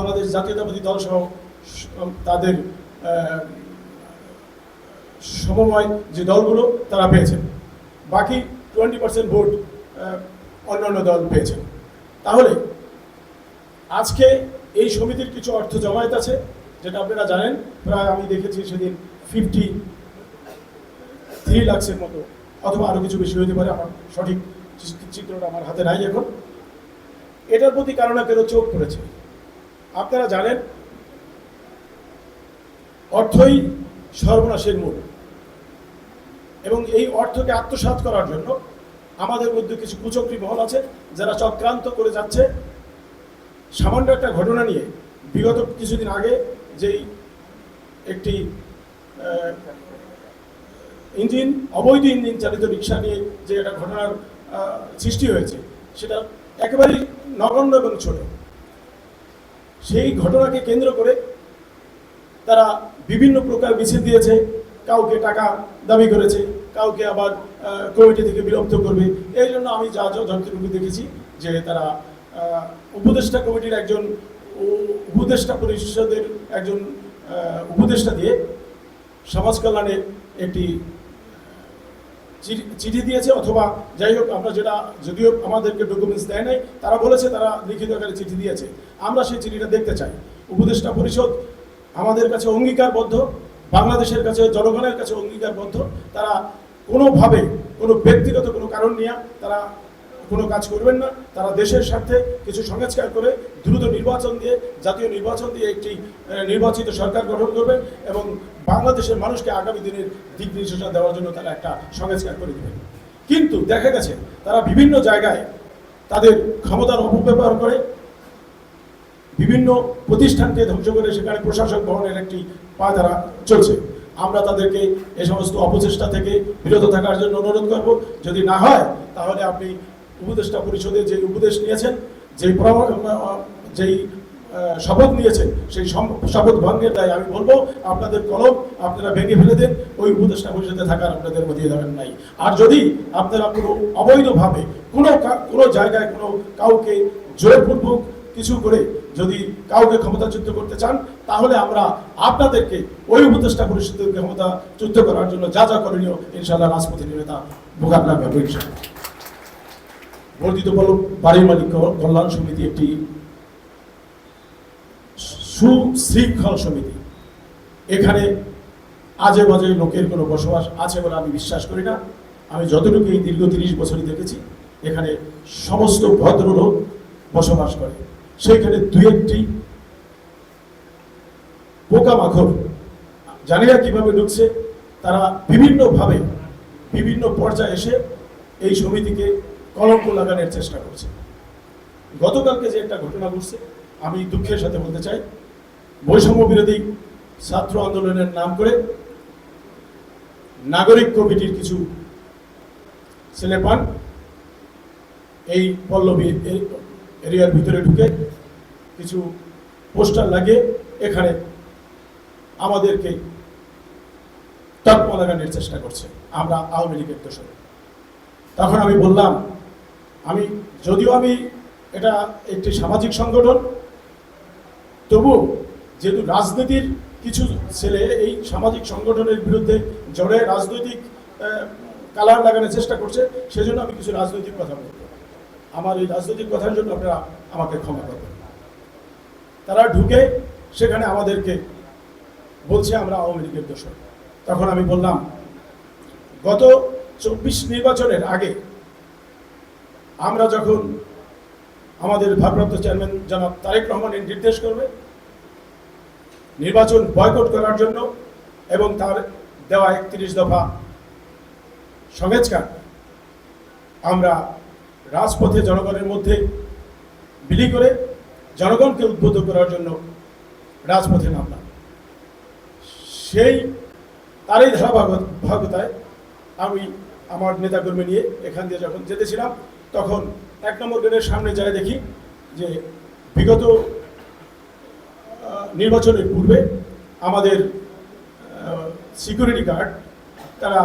বাংলাদেশ জাতীয়তাবাদী দল সহ তাদের সমময় যে দলগুলো, তারা পেয়েছেন। বাকি টোয়েন্টি পার্সেন্ট ভোট অন্যান্য দল পেয়েছেন। তাহলে, আজকে এই সমিতির কিছু অর্থ জমায়েত আছে, যেটা আপনারা জানেন, প্রায় আমি দেখেছি সেদিন ফিফটি থ্রি লাখসের মতো, অথবা আরও কিছু বেশি হতে পারে, আমার সঠিক চিত্রটা আমার হাতে নাই এখন। এটার প্রতি কারও না কেন চোখ পড়েছে। আপনারা জানেন, অর্থই সর্বনাশের মূল। এবং এই অর্থকে আত্মসাৎ করার জন্য আমাদের মধ্যে কিছু কুচক্রী মহল আছে, যারা চক্রান্ত করে যাচ্ছে। সামান্য একটা ঘটনা নিয়ে, বিগত কিছুদিন আগে যেই একটি ইঞ্জিন, অবৈধ ইঞ্জিন চালিত রিক্সা নিয়ে যে একটা ঘটনার সৃষ্টি হয়েছে, সেটা একেবারেই নগণ্য এবং ছোট। সেই ঘটনাকে কেন্দ্র করে তারা বিভিন্ন প্রকার মিছিল দিয়েছে, কাউকে টাকা দাবি করেছে, কাউকে আবার কমিটি থেকে বিলুপ্ত করবে। এই জন্য আমি যা যা যন্ত্রটুকু দেখেছি যে তারা উপদেষ্টা কমিটির একজন উপদেষ্টা পরিষদের একজন উপদেষ্টা দিয়ে সমাজ কল্যাণের একটি চিঠি- দিয়েছে অথবা যাই হোক, আমরা যেটা যদিও আমাদেরকে ডকুমেন্টস দেয় নাই, তারা বলেছে, তারা লিখিত আকারে চিঠি দিয়েছে। আমরা সেই চিঠিটা দেখতে চাই। উপদেষ্টা পরিষদ আমাদের কাছে অঙ্গীকারবদ্ধ, বাংলাদেশের কাছে, জনগণের কাছে অঙ্গীকারবদ্ধ। তারা কোনোভাবে কোনো ব্যক্তিগত কোনো কারণ নিয়ে তারা কোনো কাজ করবেন না। তারা দেশের স্বার্থে কিছু সংস্কার করে দ্রুত নির্বাচন দিয়ে, জাতীয় নির্বাচন দিয়ে একটি নির্বাচিত সরকার গঠন করবেন এবং বাংলাদেশের মানুষকে আগামী দিনের দিক নির্দেশনা দেওয়ার জন্য তারা একটা সংস্কার করে দেবেন। কিন্তু দেখা গেছে, তারা বিভিন্ন জায়গায় তাদের ক্ষমতার অপব্যবহার করে। বিভিন্ন প্রতিষ্ঠানকে ধ্বংস করে সেখানে প্রশাসক ভবনের একটি পা তারা চলছে। আমরা তাদেরকে এ সমস্ত অপচেষ্টা থেকে বিরত থাকার জন্য অনুরোধ করব। যদি না হয়, তাহলে আপনি উপদেষ্টা পরিষদে যে উপদেশ নিয়েছেন, যেই যেই শপথ নিয়েছেন, সেই শপথ ভঙ্গের দায় আমি বলব, আপনাদের কলম আপনারা ভেঙে ফেলে দেন, ওই উপদেষ্টা পরিষদে থাকার আপনাদের মধ্যে দেবেন নাই। আর যদি আপনারা কোনো অবৈধভাবে কোনো কোনো জায়গায় কোনো কাউকে জোরপূর্বক কিছু করে যদি কাউকে ক্ষমতাচ্যুত করতে চান, তাহলে আমরা আপনাদেরকে ওই উপদেষ্টা পরিষদের ক্ষমতাচ্যুত করার জন্য যা যা করণীয়, ইনশাআল্লাহ রাজপথে নিয়ে তা মোকাবিলা করব বর্ধিত বল বাড়ির মালিক কল্যাণ সমিতি একটি সুশৃঙ্খল সমিতি। এখানে আজে বাজে লোকের কোনো বসবাস আছে বলে আমি বিশ্বাস করি না। আমি যতটুকু এই দীর্ঘ তিরিশ বছরই দেখেছি, এখানে সমস্ত ভদ্রলোক বসবাস করে। সেইখানে দুই একটি পোকামাকড় জানি না কীভাবে ঢুকছে, তারা বিভিন্নভাবে বিভিন্ন পর্যায়ে এসে এই সমিতিকে কলঙ্ক লাগানোর চেষ্টা করছে। গতকালকে যে একটা ঘটনা ঘটছে, আমি দুঃখের সাথে বলতে চাই, বৈষম্য বিরোধী ছাত্র আন্দোলনের নাম করে নাগরিক কমিটির কিছু ছেলে পান এই পল্লবী এরিয়ার ভিতরে ঢুকে কিছু পোস্টার লাগিয়ে এখানে আমাদেরকে তকমা লাগানোর চেষ্টা করছে। আমরা আওয়ামী লীগের তখন আমি বললাম আমি, যদিও আমি এটা একটি সামাজিক সংগঠন তবু যেহেতু রাজনীতির কিছু ছেলে এই সামাজিক সংগঠনের বিরুদ্ধে জড়ে রাজনৈতিক কালার লাগানোর চেষ্টা করছে, সেজন্য আমি কিছু রাজনৈতিক কথা বলব। আমার এই রাজনৈতিক কথার জন্য আপনারা আমাকে ক্ষমা করবেন। তারা ঢুকে সেখানে আমাদেরকে বলছে, আমরা আওয়ামী লীগের দোষর। তখন আমি বললাম, গত চব্বিশ নির্বাচনের আগে আমরা যখন আমাদের ভারপ্রাপ্ত চেয়ারম্যান জনাব তারেক রহমানের নির্দেশ করবে, নির্বাচন বয়কট করার জন্য এবং তার দেওয়া একত্রিশ দফা সংস্কার, আমরা রাজপথে জনগণের মধ্যে বিলি করে জনগণকে উদ্বুদ্ধ করার জন্য রাজপথে নামলাম। সেই তারই ধারাবাহিকতায় আমি আমার নেতাকর্মী নিয়ে এখান দিয়ে যখন যেতেছিলাম তখন এক নম্বর গেটের সামনে যায় দেখি যে বিগত নির্বাচনের পূর্বে আমাদের সিকিউরিটি গার্ড তারা